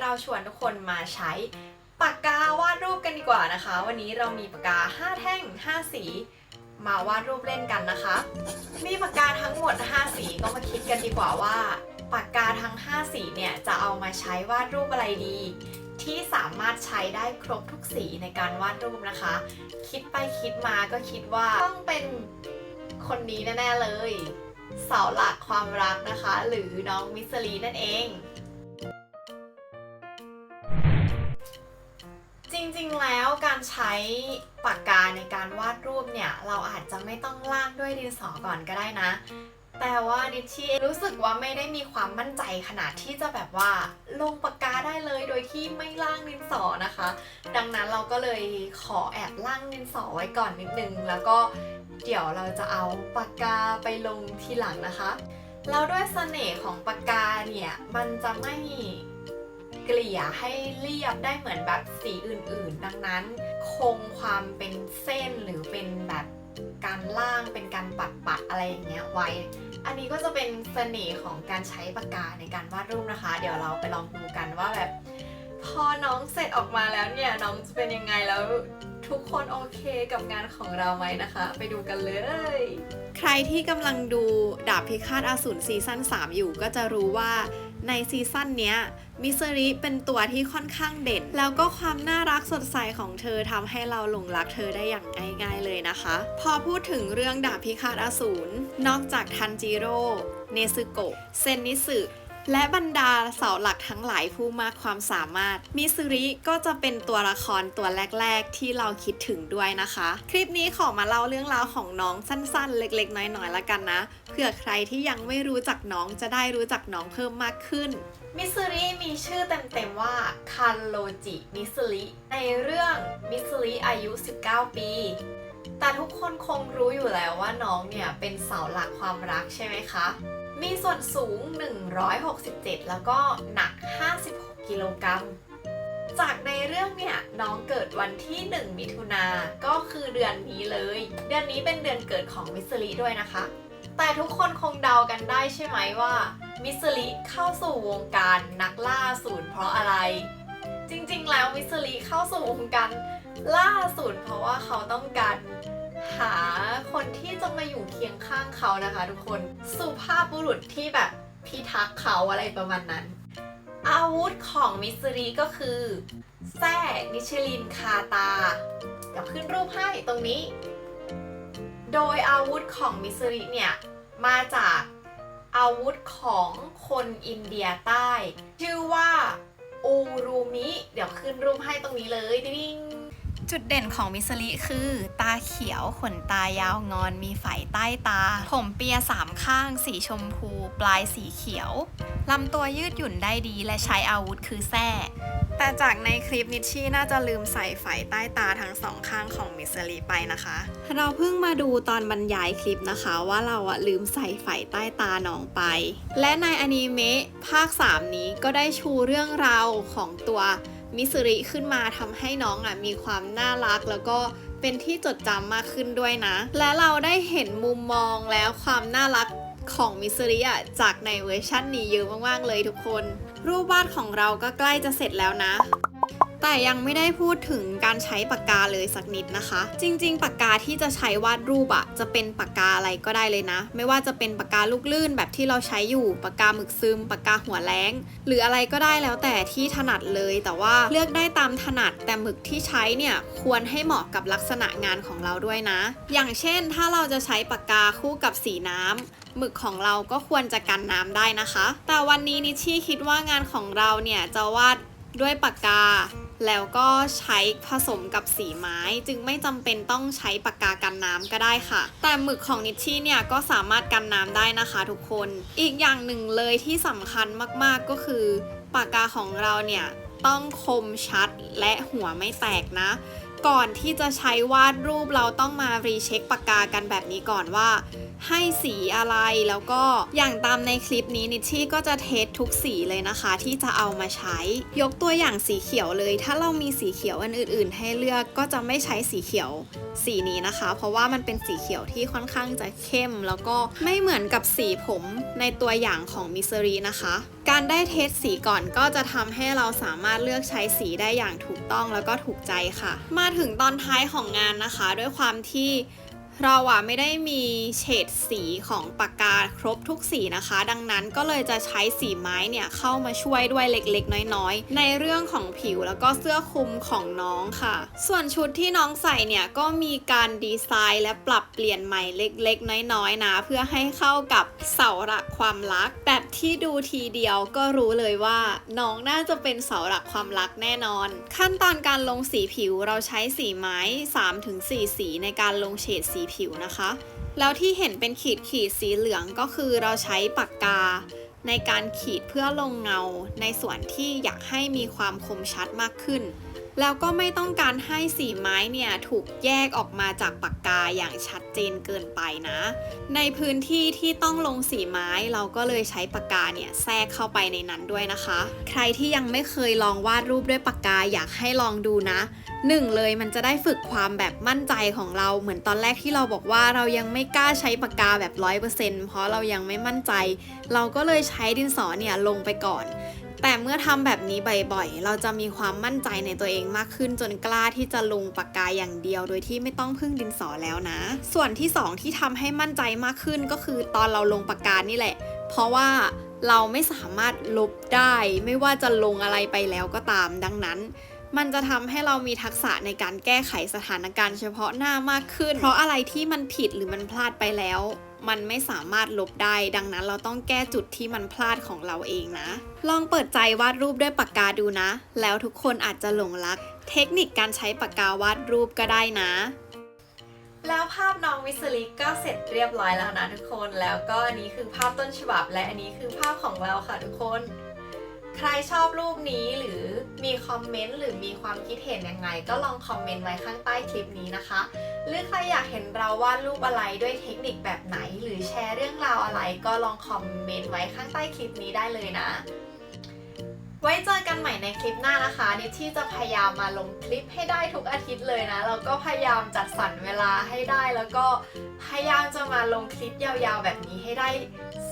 เราชวนทุกคนมาใช้ปากกาวาดรูปกันดีกว่านะคะ วันนี้เรามีปากกา 5 แท่ง 5 สี มาวาดรูปเล่นกันนะคะ มีปากกาทั้งหมด 5 สีก็มาคิดกันดีกว่าว่า ปากกาทั้ง 5 สีเนี่ยจะเอามาใช้วาดรูปอะไรดี ที่สามารถใช้ได้ครบทุกสีในการวาดรูปนะคะ คิดไปคิดมาก็คิดว่าต้องเป็นคนนี้แน่ๆเลยเสาหลักความรักนะคะ หรือน้องมิสลีนั่นเอง ริงๆ แล้วการใช้ปากกาในการวาดรูปเนี่ย เราอาจจะไม่ต้องลากด้วยดินสอก่อนก็ได้นะ แต่ว่าดิชี่รู้สึกว่าไม่ได้มีความมั่นใจขนาดที่จะแบบว่าลงปากกาได้เลยโดยที่ไม่ล่างดินสอนะคะ ดังนั้นเราก็เลยขอแอบล่างดินสอไว้ก่อนนิดนึง แล้วก็เดี๋ยวเราจะเอาปากกาไปลงทีหลังนะคะแล้วด้วยเสน่ห์ของปากกาเนี่ยมันจะไม่ เกลี่ยให้เรียบได้เหมือนแบบสีอื่นๆ ดังนั้น คงความเป็นเส้นหรือเป็นแบบการล่างเป็นการปัดปัดๆอะไรอย่างเงี้ยไว้ อันนี้ก็จะเป็นเสน่ห์ของการใช้ปากกาในการวาดรูปนะคะ เดี๋ยวเราไปลองดูกันว่าแบบ พอน้องเสร็จออกมาแล้วเนี่ยน้องจะเป็นยังไงแล้วทุกคนโอเคกับงานของเราไหมนะคะ ไปดูกันเลย ใครที่กำลังดูดาบพิฆาตอสูรซีซั่น3 อยู่ก็จะรู้ว่า ในซีซั่นเนี้ยมิสริเป็นตัวที่ค่อนข้างเด่น แล้วก็ความน่ารักสดใสของเธอทำให้เราหลงรักเธอได้อย่างง่ายๆเลยนะคะ พอพูดถึงเรื่องดาบพิฆาตอสูรนอกจากทันจิโร่เนซึโกะเซนนิสึ และบรรดาเสาหลักทั้งหลายผู้มากความสามารถ มิสริก็จะเป็นตัวละครตัวแรก ๆ ที่เราคิดถึงด้วยนะคะ คลิปนี้ขอมาเล่าเรื่องราวของน้องสั้นๆ เล็กๆ น้อยๆละกันนะเผื่อใครที่ยังไม่รู้จักน้องจะได้รู้จักน้องเพิ่มมากขึ้นมิสริมีชื่อเต็มๆว่าคันโลจิมิสริในเรื่องมิสริอายุ 19 ปี แต่ทุกคนคงรู้อยู่แล้วว่าน้องเนี่ยเป็นเสาหลักความรักใช่ไหมคะ มีส่วนสูง 167 แล้วก็หนัก 56 กิโลกรัม จากในเรื่องเนี่ยน้องเกิดวันที่ 1 มิถุนาก็คือเดือนนี้เลย เดือนนี้เป็นเดือนเกิดของมิสลิด้วยนะคะ แต่ทุกคนคงเดากันได้ใช่ไหมว่า มิสลิเข้าสู่วงการนักล่าสูตรเพราะอะไร จริงๆ แล้วมิสลิเข้าสู่วงการล่าสูตรเพราะว่าเขาต้องการ หาคนที่จะมาอยู่เคียงข้างเขานะคะ ทุกคนสุภาพบุรุษที่แบบพิทักษ์เขาอะไรประมาณนั้น อาวุธของมิสรีก็คือแส้นิชลินคาตาเดี๋ยวขึ้นรูปให้ตรงนี้ โดยอาวุธของมิสริเนี่ย มาจากอาวุธของคนอินเดียใต้ ชื่อว่าอูรูมิ เดี๋ยวขึ้นรูปให้ตรงนี้เลยดิ้ง จุดเด่นของมิสลิคือ ตาเขียวขนตายาวงอนมีไฝใต้ตา ผมเปียสามข้าง สีชมพู ปลายสีเขียวลำตัวยืดหยุ่นได้ดีและใช้อาวุธคือแส้แต่จากในคลิปนิชชี่น่าจะลืมใส่ไฝใต้ตาทั้งสองข้างของมิสลิไปนะคะ เราเพิ่งมาดูตอนบรรยายคลิปนะคะ ว่าเราอะลืมใส่ไฝใต้ตาน้องไป และในอนิเมะภาค 3 นี้ก็ได้ชูเรื่องราวของตัว มิสริขึ้นมาทำให้น้องอะมีความน่ารักแล้วก็เป็นที่จดจำมากขึ้นด้วยนะ และเราได้เห็นมุมมองแล้วความน่ารักของมิสริอะจากในเวอร์ชั่นนี้เยอะมากๆเลยทุกคน รูปวาดของเราก็ใกล้จะเสร็จแล้วนะ แต่ยังไม่ได้พูดถึงการใช้ปากกาเลยสักนิดนะคะ จริง ๆ ปากกาที่จะใช้วาดรูปอะจะเป็นปากกาอะไรก็ได้เลยนะ ไม่ว่าจะเป็นปากกาลูกลื่นแบบที่เราใช้อยู่ปากกาหมึกซึมปากกาหัวแรงหรืออะไรก็ได้แล้วแต่ที่ถนัดเลย แต่ว่าเลือกได้ตามถนัดแต่หมึกที่ใช้เนี่ยควรให้เหมาะกับลักษณะงานของเราด้วยนะ อย่างเช่น ถ้าเราจะใช้ปากกาคู่กับสีน้ำหมึกของเราก็ควรจะกันน้ำได้นะคะ แต่วันนี้นิชี่คิดว่างานของเราเนี่ยจะวาดด้วยปากกา แล้วก็ใช้ผสมกับสีไม้ จึงไม่จำเป็นต้องใช้ปากกากันน้ำก็ได้ค่ะ แต่หมึกของนิชชี่เนี่ยก็สามารถกันน้ำได้นะคะทุกคน อีกอย่างหนึ่งเลยที่สำคัญมากๆก็คือ ปากกาของเราเนี่ยต้องคมชัดและหัวไม่แตกนะ ก่อนที่จะใช้วาดรูปเราต้องมารีเช็คปากกากันแบบนี้ก่อนว่า ให้สีอะไรแล้วก็อย่างตามในคลิปนี้นิชชี่ก็จะเทสทุกสีเลยนะคะ ที่จะเอามาใช้ ยกตัวอย่างสีเขียวเลย ถ้าเรามีสีเขียวอันอื่น ๆ ให้เลือกก็จะไม่ใช้สีเขียวสีนี้นะคะ เพราะว่ามันเป็นสีเขียวที่ค่อนข้างจะเข้ม แล้วก็ไม่เหมือนกับสีผมในตัวอย่างของมิสรีนะคะ การได้เทสสีก่อนก็จะทำให้เราสามารถเลือกใช้สีได้อย่างถูกต้องแล้วก็ถูกใจค่ะ มาถึงตอนท้ายของงานนะคะ ด้วยความที่ เราอะไม่ได้มีเฉดสีของปากกาครบทุกสีนะคะ ดังนั้นก็เลยจะใช้สีไม้เนี่ยเข้ามาช่วยด้วยเล็กๆ น้อยๆ ในเรื่องของผิวแล้วก็เสื้อคลุมของน้องค่ะ ส่วนชุดที่น้องใส่เนี่ยก็มีการดีไซน์และปรับเปลี่ยนใหม่เล็กๆ น้อยๆนะ เพื่อให้เข้ากับเสาหลักความรัก แบบที่ดูทีเดียวก็รู้เลยว่าน้องน่าจะเป็นเสาหลักความรักแน่นอน ขั้นตอนการลงสีผิวเราใช้สีไม้ 3-4 สีในการลงเฉดสีผิวนะคะ แล้วที่เห็นเป็นขีดขีดๆสีเหลืองก็คือเราใช้ปากกา ในการขีดเพื่อลงเงา ในส่วนที่อยากให้มีความคมชัดมากขึ้น แล้วก็ไม่ต้องการให้สีไม้เนี่ยถูกแยกออกมาจากปากกาอย่างชัดเจนเกินไปนะ ในพื้นที่ที่ต้องลงสีไม้เราก็เลยใช้ปากกาเนี่ยแทรกเข้าไปในนั้นด้วยนะคะ ใครที่ยังไม่เคยลองวาดรูปด้วยปากกาอยากให้ลองดูนะ หนึ่งเลยมันจะได้ฝึกความแบบมั่นใจของเราเหมือนตอนแรกที่เราบอกว่าเรายังไม่กล้าใช้ปากกาแบบร้อยเปอร์เซ็นต์เพราะเรายังไม่มั่นใจ เราก็เลยใช้ดินสอเนี่ยลงไปก่อน แต่เมื่อทำแบบนี้บ่อยๆ เราจะมีความมั่นใจในตัวเองมากขึ้นจนกล้าที่จะลงปากกาอย่างเดียว โดยที่ไม่ต้องพึ่งดินสอแล้วนะ ส่วนที่สองที่ทำให้มั่นใจมากขึ้นก็คือตอนเราลงปากกานี่แหละ เพราะว่าเราไม่สามารถลบได้ ไม่ว่าจะลงอะไรไปแล้วก็ตามดังนั้น มันจะทำให้เรามีทักษะในการแก้ไขสถานการณ์เฉพาะหน้ามากขึ้น เพราะอะไรที่มันผิดหรือมันพลาดไปแล้ว มันไม่สามารถลบได้ ดังนั้นเราต้องแก้จุดที่มันพลาดของเราเองนะ ลองเปิดใจวาดรูปด้วยปากกาดูนะ แล้วทุกคนอาจจะหลงรัก เทคนิคการใช้ปากกาวาดรูปก็ได้นะแล้วภาพน้องวิสลิกก็เสร็จเรียบร้อยแล้วนะทุกคน แล้วก็อันนี้คือภาพต้นฉบับและอันนี้คือภาพของเราค่ะทุกคน ใครชอบรูปนี้หรือมีคอมเมนต์หรือมีความคิดเห็นยังไง ก็ลองคอมเมนต์ไว้ข้างใต้คลิปนี้นะคะ หรือใครอยากเห็นเราวาดรูปอะไรด้วยเทคนิคแบบไหน หรือแชร์เรื่องราวอะไร ก็ลองคอมเมนต์ไว้ข้างใต้คลิปนี้ได้เลยนะ ไว้เจอกันใหม่ในคลิปหน้านะคะนิชี่จะพยายามมาลงคลิปให้ได้ทุกอาทิตย์เลยนะแล้วก็พยายามจัดสรรเวลาให้ได้ แล้วก็พยายามจะมาลงคลิปยาวๆแบบนี้ให้ได้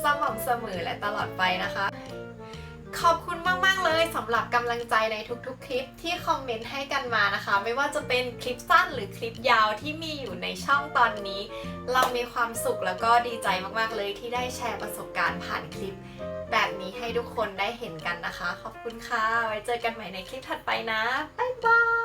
สม่ำเสมอและตลอดไปนะคะ ขอบคุณมาก ๆ เลยสำหรับกำลังใจในทุกๆ คลิปที่คอมเมนต์ให้กันมานะคะ ไม่ว่าจะเป็นคลิปสั้นหรือคลิปยาวที่มีอยู่ในช่องตอนนี้ เรามีความสุขแล้วก็ดีใจมากๆเลยที่ได้แชร์ประสบการณ์ผ่านคลิป แบบนี้ให้ทุกคนได้เห็นกันนะคะ ขอบคุณค่ะ ไว้เจอกันใหม่ในคลิปถัดไปนะ บ๊ายบาย